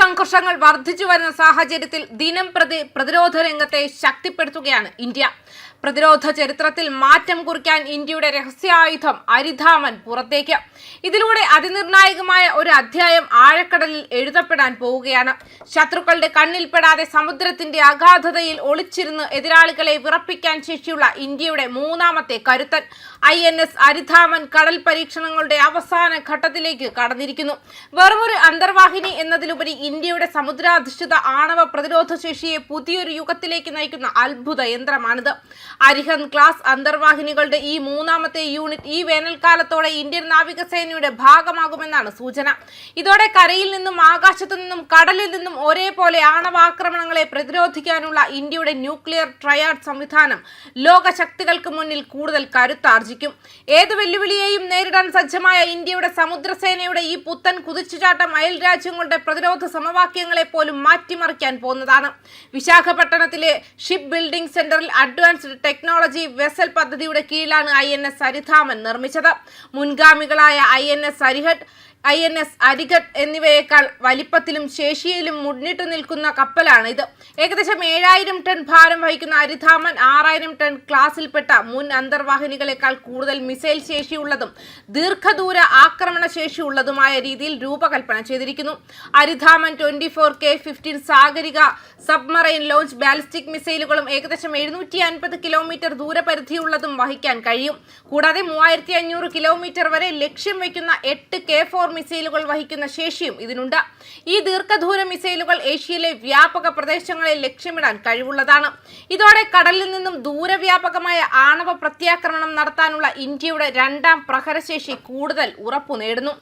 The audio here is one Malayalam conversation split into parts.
സംഘർഷങ്ങൾ വർദ്ധിച്ചു വരുന്ന സാഹചര്യത്തിൽ ദിനം പ്രതി പ്രതിരോധ രംഗത്തെ ശക്തിപ്പെടുത്തുകയാണ് ഇന്ത്യ. പ്രതിരോധ ചരിത്രത്തിൽ മാറ്റം കുറിക്കാൻ ഇന്ത്യയുടെ രഹസ്യായുധം അരിധാമൻ പുറത്തേക്ക്. ഇതിലൂടെ അതിനിർണായകമായ ഒരു അധ്യായം ആഴക്കടലിൽ എഴുതപ്പെടാൻ പോവുകയാണ്. ശത്രുക്കളുടെ കണ്ണിൽപ്പെടാതെ സമുദ്രത്തിന്റെ അഗാധതയിൽ ഒളിച്ചിരുന്ന് എതിരാളികളെ വിറപ്പിക്കാൻ ശേഷിയുള്ള ഇന്ത്യയുടെ മൂന്നാമത്തെ കരുത്തൻ ഐ എൻ എസ് അരിധാമൻ കടൽ പരീക്ഷണങ്ങളുടെ അവസാന ഘട്ടത്തിലേക്ക് കടന്നിരിക്കുന്നു. വെറുമൊരു അന്തർവാഹിനി എന്നതിലുപരി ഇന്ത്യയുടെ സമുദ്രാധിഷ്ഠിത ആണവ പ്രതിരോധ ശേഷിയെ പുതിയൊരു യുഗത്തിലേക്ക് നയിക്കുന്ന അത്ഭുത യന്ത്രമാണിത്. അരിഹൻ ക്ലാസ് അന്തർവാഹിനികളുടെ ഈ മൂന്നാമത്തെ യൂണിറ്റ് ഈ വേനൽക്കാലത്തോടെ ഇന്ത്യൻ നാവികസേനയുടെ ഭാഗമാകുമെന്നാണ് സൂചന. ഇതോടെ കരയിൽ നിന്നും ആകാശത്തു നിന്നും കടലിൽ നിന്നും ഒരേപോലെ ആണവാക്രമണങ്ങളെ പ്രതിരോധിക്കാനുള്ള ഇന്ത്യയുടെ ന്യൂക്ലിയർ ട്രയാഡ് സംവിധാനം ലോകശക്തികൾക്ക് മുന്നിൽ കൂടുതൽ കരുത്താർജിക്കും. ഏത് വെല്ലുവിളിയെയും നേരിടാൻ സജ്ജമായ ഇന്ത്യയുടെ സമുദ്രസേനയുടെ ഈ പുത്തൻ കുതിച്ചുചാട്ടം അയൽ രാജ്യങ്ങളുടെ പ്രതിരോധ സമവാക്യങ്ങളെ പോലും മാറ്റിമറിക്കാൻ പോകുന്നതാണ്. വിശാഖപട്ടണത്തിലെ ഷിപ്പ് ബിൽഡിംഗ് സെന്ററിൽ അഡ്വാൻസ്ഡ് ടെക്നോളജി വെസൽ പദ്ധതിയുടെ കീഴിലാണ് ഐ എൻ എസ് സരിധാമൻ നിർമ്മിച്ചത്. മുൻഗാമികളായ I N S Arihant I N S Arighaat എന്നിവയേക്കാൾ വലിപ്പത്തിലും ശേഷിയിലും മുന്നിട്ടു നിൽക്കുന്ന കപ്പലാണ് ഇത് ഏകദേശം ഏഴായിരം ടൺ ഭാരം വഹിക്കുന്ന അരിധാമൻ ആറായിരം ടൺ ക്ലാസ്സിൽപ്പെട്ട മുൻ അന്തർവാഹിനികളെക്കാൾ കൂടുതൽ മിസൈൽ ശേഷിയുള്ളതും ദീർഘദൂര ആക്രമണ ശേഷിയുള്ളതുമായ രീതിയിൽ രൂപകൽപ്പന ചെയ്തിരിക്കുന്നു. Aridhaman twenty four K fifteen Sagarika submarine launch ballistic മിസൈലുകളും ഏകദേശം എഴുന്നൂറ്റി അൻപത് കിലോമീറ്റർ ദൂരപരിധിയുള്ളതും വഹിക്കാൻ കഴിയും. കൂടാതെ മൂവായിരത്തി അഞ്ഞൂറ് കിലോമീറ്റർ വരെ ലക്ഷ്യം വയ്ക്കുന്ന എട്ട് കെ ഫോർ മിസൈലുകൾ വഹിക്കുന്ന ശേഷിയും ഇതിനുണ്ട്. ഈ ദീർഘദൂര മിസൈലുകൾ ഏഷ്യയിലെ വ്യാപക പ്രദേശങ്ങളെ ലക്ഷ്യമിടാൻ കഴിവുള്ളതാണ്. ഇതോടെ കടലിൽ നിന്നും ദൂരവ്യാപകമായ ആണവ പ്രത്യാക്രമണം നടത്താനുള്ള ഇന്ത്യയുടെ രണ്ടാം പ്രഹരശേഷി കൂടുതൽ ഉറപ്പു നേടുന്നു.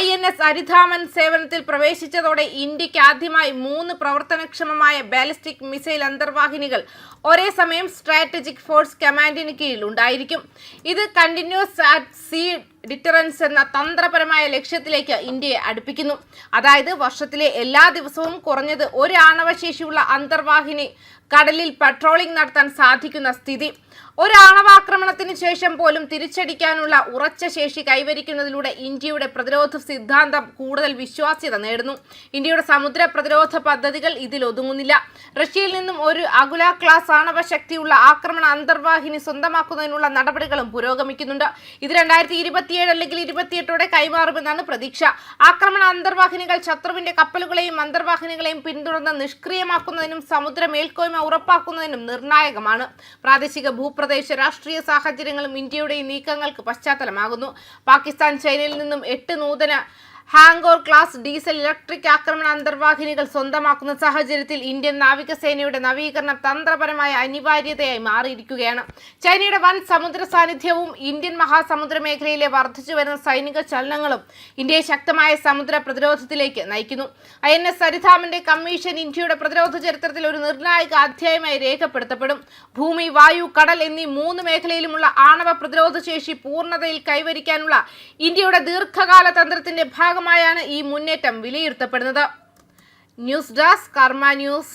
ഐ എൻ എസ് അരിധാമൻ സേവനത്തിൽ പ്രവേശിച്ചതോടെ ഇന്ത്യയ്ക്ക് ആദ്യമായി മൂന്ന് പ്രവർത്തനക്ഷമമായ ബാലിസ്റ്റിക് മിസൈൽ അന്തർവാഹിനികൾ ഒരേ സമയം സ്ട്രാറ്റജിക് ഫോഴ്സ് കമാൻഡിന് കീഴിൽ ഉണ്ടായിരിക്കും ഇത് കണ്ടിന്യൂസ് അറ്റ് സീ ഡിറ്ററൻസ് എന്ന തന്ത്രപരമായ ലക്ഷ്യത്തിലേക്ക് ഇന്ത്യയെ അടുപ്പിക്കുന്നു. അതായത് വർഷത്തിലെ എല്ലാ ദിവസവും കുറഞ്ഞത് ഒരു ആണവശേഷിയുള്ള അന്തർവാഹിനി കടലിൽ പട്രോളിംഗ് നടത്താൻ സാധിക്കുന്ന സ്ഥിതി. ഒരു ആണവാക്രമണത്തിന് ശേഷം പോലും തിരിച്ചടിക്കാനുള്ള ഉറച്ച ശേഷി കൈവരിക്കുന്നതിലൂടെ ഇന്ത്യയുടെ പ്രതിരോധ സിദ്ധാന്തം കൂടുതൽ വിശ്വാസ്യത നേടുന്നു. ഇന്ത്യയുടെ സമുദ്ര പ്രതിരോധ പദ്ധതികൾ ഇതിൽ ഒതുങ്ങുന്നില്ല. റഷ്യയിൽ നിന്നും ഒരു അകുല ക്ലാസ് ആണവ ശക്തിയുള്ള ആക്രമണ അന്തർവാഹിനി സ്വന്തമാക്കുന്നതിനുള്ള നടപടികളും പുരോഗമിക്കുന്നുണ്ട്. ഇത് രണ്ടായിരത്തി ഇരുപത്തിയേഴ് അല്ലെങ്കിൽ ഇരുപത്തിയെട്ടോടെ കൈമാറുമെന്നാണ് പ്രതീക്ഷ. ആക്രമണ അന്തർവാഹിനികൾ ശത്രുവിന്റെ കപ്പലുകളെയും അന്തർവാഹിനികളെയും പിന്തുടർന്ന് നിഷ്ക്രിയമാക്കുന്നതിനും സമുദ്ര മേൽക്കോയ്മ ഉറപ്പാക്കുന്നതിനും നിർണായകമാണ്. പ്രാദേശിക ഭൂപ്രദേശ രാഷ്ട്രീയ സാഹചര്യങ്ങളും ഇന്ത്യയുടെ നീക്കങ്ങൾക്ക് പശ്ചാത്തലമാകുന്നു. പാകിസ്ഥാൻ ചൈനയിൽ നിന്നും എട്ട് നൂതന ഹാങ്കോർ ക്ലാസ് ഡീസൽ ഇലക്ട്രിക് ആക്രമണ അന്തർവാഹിനികൾ സ്വന്തമാക്കുന്ന സാഹചര്യത്തിൽ ഇന്ത്യൻ നാവികസേനയുടെ നവീകരണം തന്ത്രപരമായ അനിവാര്യതയായി മാറിയിരിക്കുകയാണ്. ചൈനയുടെ വൻ സമുദ്ര സാന്നിധ്യവും ഇന്ത്യൻ മഹാസമുദ്ര മേഖലയിലെ വർദ്ധിച്ചു വരുന്ന സൈനിക ചലനങ്ങളും ഇന്ത്യയെ ശക്തമായ സമുദ്ര പ്രതിരോധത്തിലേക്ക് നയിക്കുന്നു. ഐ എൻ എസ് സരിധാമന്റെ കമ്മീഷൻ ഇന്ത്യയുടെ പ്രതിരോധ ചരിത്രത്തിൽ ഒരു നിർണായക അധ്യായമായി രേഖപ്പെടുത്തപ്പെടും. ഭൂമി വായു കടൽ എന്നീ മൂന്ന് മേഖലയിലുമുള്ള ആണവ പ്രതിരോധ ശേഷി പൂർണതയിൽ കൈവരിക്കാനുള്ള ഇന്ത്യയുടെ ദീർഘകാല തന്ത്രത്തിന്റെ ഭാഗമായാണ് ഈ മുന്നേറ്റം വിലയിരുത്തപ്പെടുന്നത്. News desk Karma news.